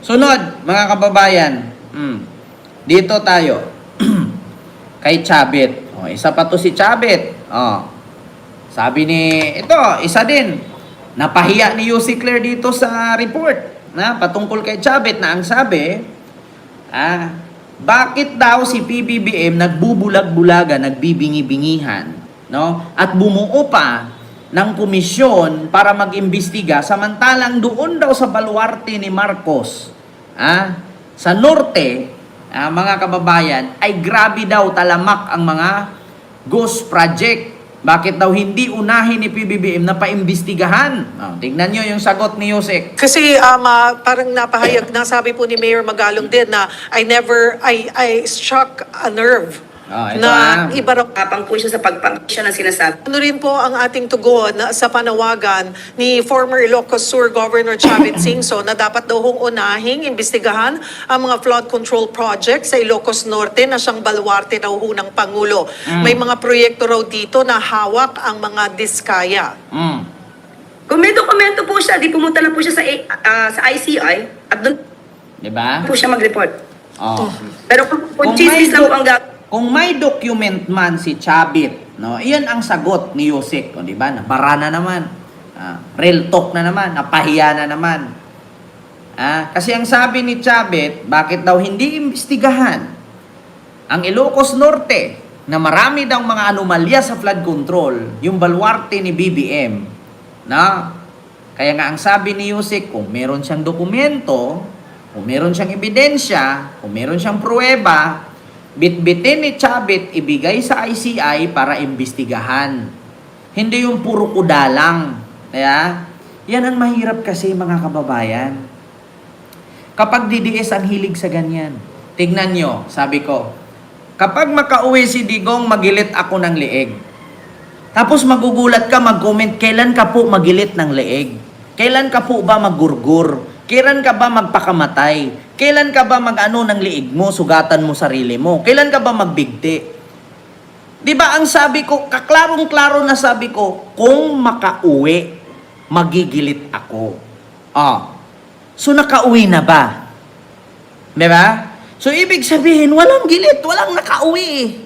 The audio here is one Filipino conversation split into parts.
Sunod, mga kababayan. Mm. Dito tayo. Kay Chabit. Oh, isa pa to si Chabit. Oh. Sabi ni, ito, isa din. Napahiya ni Yussi Claire dito sa report. Na, patungkol kay Chabit na ang sabi, ah, bakit daw si PBBM nagbubulag-bulaga, nagbibingi-bingihan, no? At bumuo pa ng komisyon para mag-imbestiga samantalang doon daw sa baluarte ni Marcos, ah, sa norte, ah, mga kababayan, ay grabe daw talamak ang mga ghost project. Bakit daw hindi unahin ni PBBM na paimbestigahan? Oh, tignan nyo yung sagot ni Yusek. Kasi um, ah, parang napahayag na sabi po ni Mayor Magalong din na I never, I, I struck a nerve Oh, ito ah. na iba raw Tapang po siya sa pagpapasya na sinasabi. Ano rin po ang ating tugon na sa panawagan ni former Ilocos Sur Governor Chavit Singso na dapat daw hong unahing imbestigahan ang mga flood control project sa Ilocos Norte na siyang baluarte daw ho ng Pangulo. May mga proyekto raw dito na hawak ang mga diskaya. Mm. Dokumento po siya, di pumunta na po siya sa, ah, sa ICI at doon Di ba? po siya mag-report. Oh. Pero kung, Kung kung chismis lang po ang gagawin, Kung may document man si Chabit, no, iyan ang sagot ni Yusek, di ba? Nabara na naman. Ah, real talk na naman, napahiya na naman. Ah, kasi ang sabi ni Chabit, bakit daw hindi imbestigahan ang Ilocos Norte na marami daw mga anomalya sa flood control, yung baluarte ni BBM, na kaya nga ang sabi ni Yusek, kung meron siyang dokumento, kung meron siyang ebidensya, kung meron siyang pruweba, bitbitin ni Chabit ibigay sa ICI para imbestigahan. Hindi yung puro kudalang. Kaya, yan ang mahirap kasi mga kababayan. Kapag DDS ang hilig sa ganyan, tignan nyo, sabi ko, kapag makauwi si Digong, magilit ako ng leeg. Tapos magugulat ka, mag-comment, kailan ka po magilit ng leeg? Kailan ka po ba maggurgur? Kailan ka ba magpakamatay? Kailan ka ba mag-ano ng liig mo, sugatan mo sarili mo? Kailan ka ba magbigti? Di ba ang sabi ko, kaklarong-klaro na sabi ko, kung makauwi, magigilit ako. Ah. So nakauwi na ba? Di ba? So ibig sabihin, walang gilit, walang nakauwi.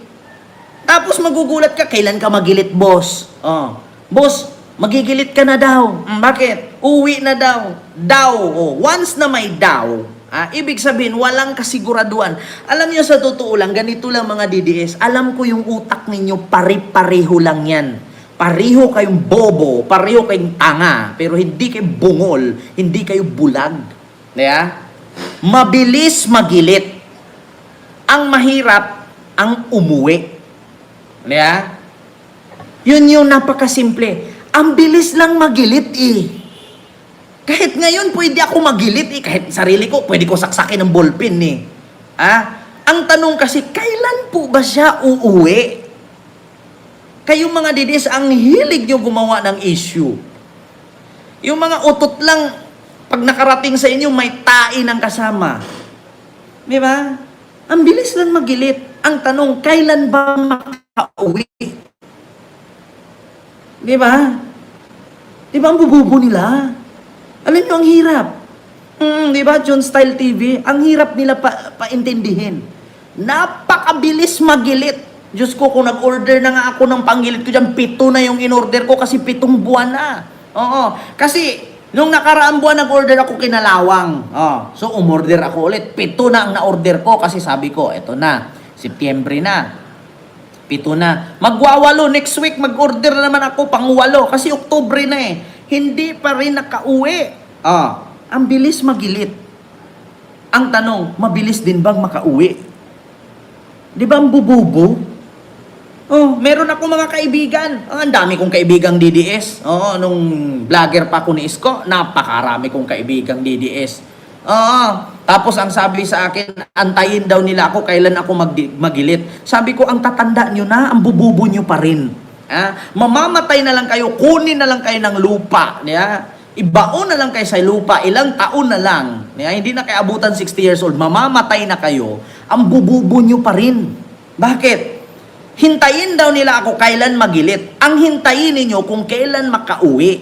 Tapos magugulat ka, kailan ka magilit, boss? Oh. Boss, magigilit ka na daw. Mm, bakit? Uwi na daw. Daw. Oh. Once na may daw, ah, ibig sabihin, walang kasiguraduhan. Alam niyo sa totoo lang, ganito lang mga DDS, alam ko yung utak ninyo, pari-pareho lang yan. Pareho kayong bobo, pareho kayong tanga, pero hindi kayo bungol, hindi kayo bulag. Kaya, mabilis magilit. Ang mahirap, ang umuwi. Kaya, yun yung napakasimple. Ang bilis lang magilit eh. Kahit ngayon, pwede ako magilit eh. Kahit sarili ko, pwede ko saksakin ng ballpen eh. Ah, ang tanong kasi, kailan po ba siya uuwi? Kayong mga didis, ang hilig nyo gumawa ng issue. Yung mga utot lang, pag nakarating sa inyo, may tain ang kasama. Di ba? Ang bilis lang magilit. Ang tanong, kailan ba makauwi? Di ba? Di ba ang bububo nila? Alam nyo, ang hirap. Mm, di ba, John Style TV? Ang hirap nila pa, paintindihin. Napakabilis magilit. Diyos ko, kung nag-order na nga ako ng panggilit ko dyan, pito na yung in-order ko kasi pitong buwan na. Oo. Kasi, nung nakaraang buwan nag-order ako kinalawang. Oh, so, umorder ako ulit. Pito na ang na-order ko kasi sabi ko, eto na, September na. Pito na. Magwawalo. Next week, mag-order na naman ako pangwalo. Kasi Oktubre na eh. Hindi pa rin nakauwi. Ah, ang bilis magilit. Ang tanong, mabilis din bang makauwi? Di ba ang bububo? Oh, meron ako mga kaibigan. Ah, Ang dami kong kaibigang DDS. Oo, nung vlogger pa ako ni Isko, napakarami kong kaibigang DDS. Oo. Tapos ang sabi sa akin, antayin daw nila ako kailan ako mag- magilit. Sabi ko, ang tatanda nyo na, ang bububo nyo pa rin. Ah, mamamatay na lang kayo, kunin na lang kayo ng lupa. Yeah? Ibaon na lang kayo sa lupa, ilang taon na lang. Yeah? Hindi na kayo abutan 60 years old, mamamatay na kayo, ang bububo nyo pa rin. Bakit? Hintayin daw nila ako kailan magilit. Ang hintayin ninyo kung kailan makauwi.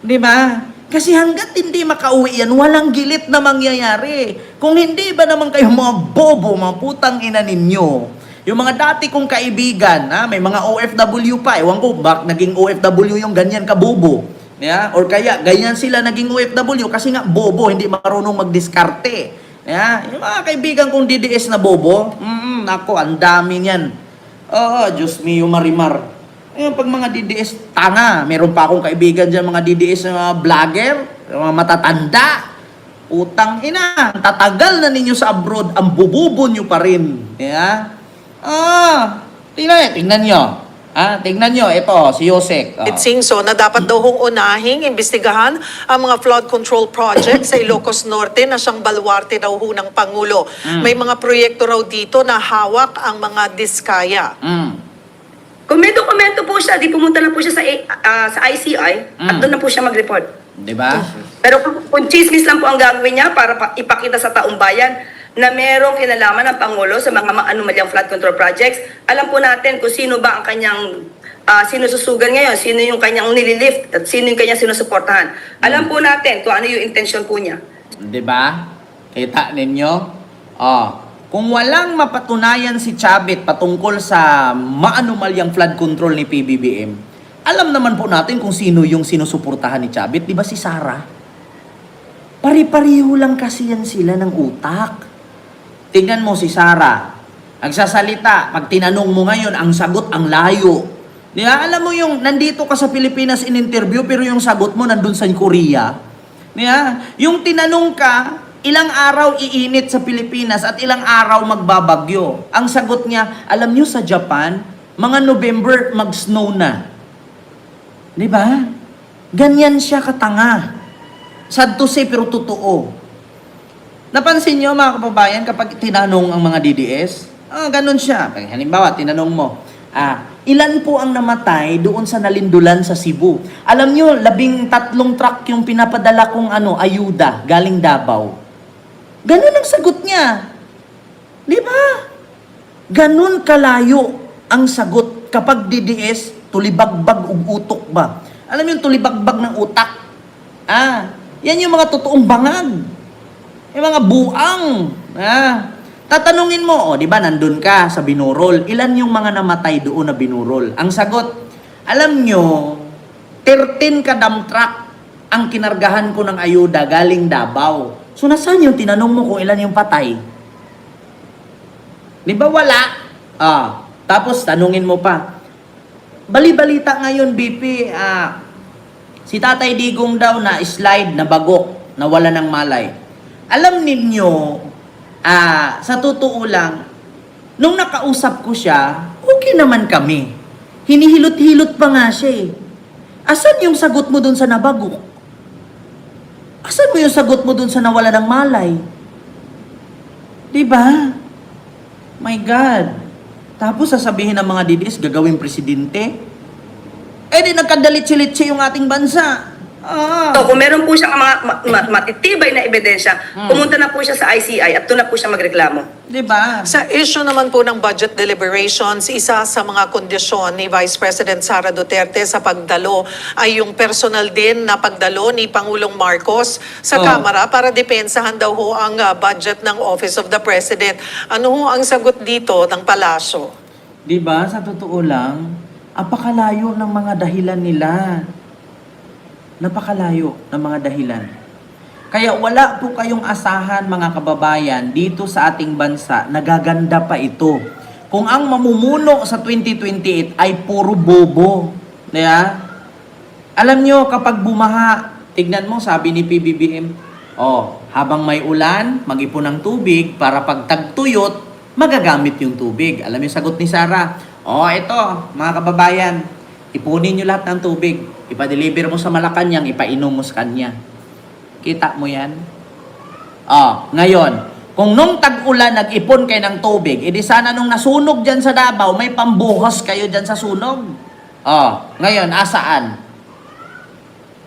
Di ba? Kasi hanggat hindi makauwi yan, walang gilit na mangyayari. Kung hindi ba naman kayo mga bobo, mga putang ina ninyo, yung mga dati kong kaibigan, ha, may mga OFW pa, ewan ko, bak naging OFW yung ganyan kabobo. Yeah? Or kaya, ganyan sila naging OFW kasi nga bobo, hindi marunong magdiskarte. Yeah? Yung mga kaibigan kong DDS na bobo, mm, ako, ang dami niyan. Oo, Diyos mio marimar. Ayun, pag mga DDS, tanga. Meron pa akong kaibigan dyan, mga DDS na mga vlogger, mga matatanda. Utang ina, tatagal na ninyo sa abroad, ang bububo nyo pa rin. Yeah? Ah, tingnan, tingnan nyo. Ah, tingnan nyo, ito, si Yosek. Oh. It seems so na dapat daw hong unahing imbestigahan ang mga flood control project sa Ilocos Norte na siyang balwarte daw ho ng Pangulo. May mga proyekto raw dito na hawak ang mga diskaya. Mm. Dokumento po siya, di pumunta na po siya sa, ah, sa ICI at Mm. doon na po siya mag-report. Di ba? Pero kung, kung chismis lang po ang gagawin niya para pa, ipakita sa taong bayan na merong kinalaman ng Pangulo sa mga ma- anomalyang flood control projects, alam po natin kung sino ba ang kanyang ah, sinususugan ngayon, sino yung kanyang nililift, at sino yung kanyang sinusuportahan. Alam po natin kung ano yung intention po niya. Di ba? Kita ninyo? Oh, kung walang mapatunayan si Chabit patungkol sa maanumalyang flood control ni PBBM, alam naman po natin kung sino yung sinusuportahan ni Chabit, di ba si Sara? Pari-pariho lang kasi yan sila ng utak. Tingnan mo si Sara, nagsasalita, pag tinanong mo ngayon, ang sagot ang layo. Di ba? Alam mo yung nandito ka sa Pilipinas in interview pero yung sagot mo nandun sa Korea. Di ba? Yung tinanong ka, ilang araw iinit sa Pilipinas at ilang araw magbabagyo. Ang sagot niya, alam nyo sa Japan, mga November mag-snow na. Di ba? Ganyan siya katanga. Sad to say, pero totoo. Napansin nyo mga kababayan kapag tinanong ang mga DDS? Ah, ganun siya. Halimbawa, tinanong mo, ah, ilan po ang namatay doon sa nalindulan sa Cebu? Alam nyo, labing tatlong truck yung pinapadala kong ano, ayuda galing Davao. Ganun ang sagot niya. Di ba? Ganun kalayo ang sagot kapag DDS, tulibagbag ug utok ba? Alam yung tulibagbag ng utak? Ah, yan yung mga totoong bangag. Yung mga buang. Ah, tatanungin mo, oh, di ba, nandun ka sa binurol. Ilan yung mga namatay doon na binurol? Ang sagot, alam nyo, 13 ka dump truck ang kinargahan ko ng ayuda galing Davao. So, nasaan yung tinanong mo kung ilan yung patay? Di ba wala? Ah, tapos tanungin mo pa. Bali-balita ngayon, BP, ah, si Tatay Digong daw na slide na bagok, na wala ng malay. Alam ninyo, ah, sa totoo lang, nung nakausap ko siya, okay naman kami. Hinihilot-hilot pa nga siya eh. Asan yung sagot mo dun sa nabagok? Asan mo yung sagot mo dun sa nawala ng malay? Di ba? My God. Tapos sasabihin ng mga DDS, gagawing presidente? Eh di nagkadalit-silitsi yung ating bansa. Ah. So kung meron po siyang mga ma- ma- matitibay na ebidensya, Hmm. pumunta na po siya sa ICI at doon na po siya magreklamo. Di ba? Sa issue naman po ng budget deliberations, isa sa mga kondisyon ni Vice President Sara Duterte sa pagdalo ay yung personal din na pagdalo ni Pangulong Marcos sa Oh. Kamara para depensahan daw ho ang ah, budget ng Office of the President. Ano ho ang sagot dito ng palasyo? Di ba? Sa totoo lang, apakalayo ng mga dahilan nila. Napakalayo ng mga dahilan. Kaya wala po kayong asahan mga kababayan dito sa ating bansa, nagaganda pa ito. Kung ang mamumuno sa 2028 ay puro bobo. Diba? Alam nyo, kapag bumaha, tignan mo, sabi ni PBBM, oh, habang may ulan, mag-ipon ng tubig para pag tagtuyot, magagamit yung tubig. Alam yung sagot ni Sarah, oh, ito, mga kababayan, ipunin nyo lahat ng tubig. Ipa-deliver mo sa Malacanang, ipainom mo sa kanya. Kita mo yan? Oh, ngayon, kung nung tag-ulan nag-ipon kayo ng tubig, edi sana nung nasunog dyan sa Davao, may pambuhos kayo dyan sa sunog. Oh, ngayon, asaan?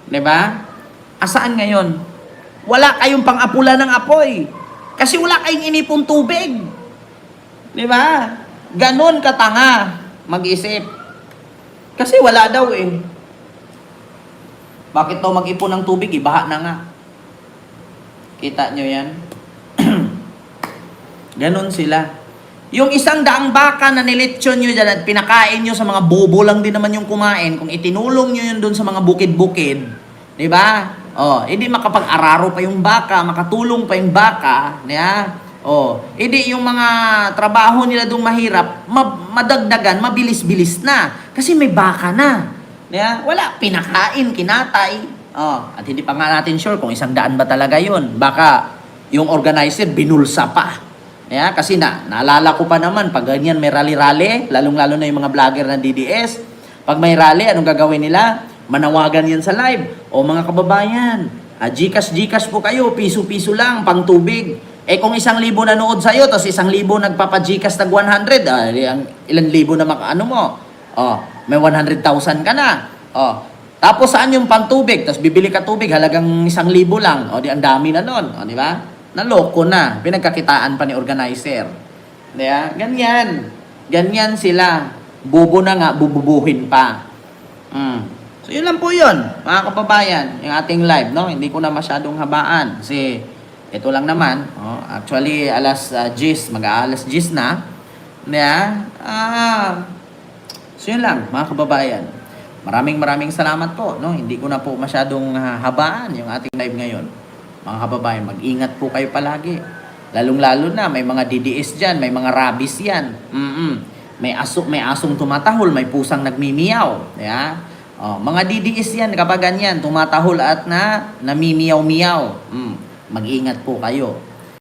ba? Asaan ngayon? Wala kayong pang-apula ng apoy. Kasi wala kayong inipong tubig. 'Di ba? Ganon katanga mag-isip. Kasi wala daw eh. Bakit daw mag-ipon ng tubig? Ibaha na nga. Kita nyo yan? Ganon sila. Yung isang daang baka na nilitsyon nyo dyan at pinakain nyo sa mga bobo lang din naman yung kumain, kung itinulong nyo yun doon sa mga bukid-bukid, di ba? Oh, hindi makapag-araro pa yung baka, makatulong pa yung baka, niya? Oh, hindi yung mga trabaho nila doon mahirap, ma- madagdagan, mabilis-bilis na. Kasi may baka na. Niya? Wala, pinakain, kinatay. Oh, at hindi pa nga natin sure kung isang daan ba talaga yun. Baka yung organizer binulsa pa. Yeah, kasi na, naalala ko pa naman, pag ganyan may rally-rally, lalong-lalo na yung mga vlogger ng DDS, pag may rally, anong gagawin nila? Manawagan yan sa live. O mga kababayan, ah, Gcash, Gcash po kayo, piso-piso lang, pang tubig. Eh kung isang libo nanood sa'yo, tapos isang libo nagpapa-Gcash tag 100, ah, ilan libo na maka, ano mo? Oh, may 100,000 ka na. Oh, tapos saan yung pantubig? Tapos bibili ka tubig, halagang isang libo lang. O di ang dami na nun. O di ba? Naloko na. Pinagkakitaan pa ni organizer. Di ba? Ganyan. Ganyan sila. Bubo na nga, bububuhin pa. Mm. So yun lang po yun, mga kababayan. Yung ating live, no? Hindi ko na masyadong habaan. Kasi ito lang naman. Oh, actually, alas uh, 10, mag-aalas 10 na. Ba? Ah, So yun lang, mga kababayan. Maraming maraming salamat po. No? Hindi ko na po masyadong ah, habaan yung ating live ngayon. Mga kababayan, mag-ingat po kayo palagi. Lalong-lalo na, may mga DDS dyan, may mga rabies yan. Mm-mm. May, aso, may asong tumatahol, may pusang nagmimiyaw. Yeah? Oh, mga DDS yan, kapag ganyan, tumatahol at na namimiyaw-miyaw. Mm. Mag-ingat po kayo.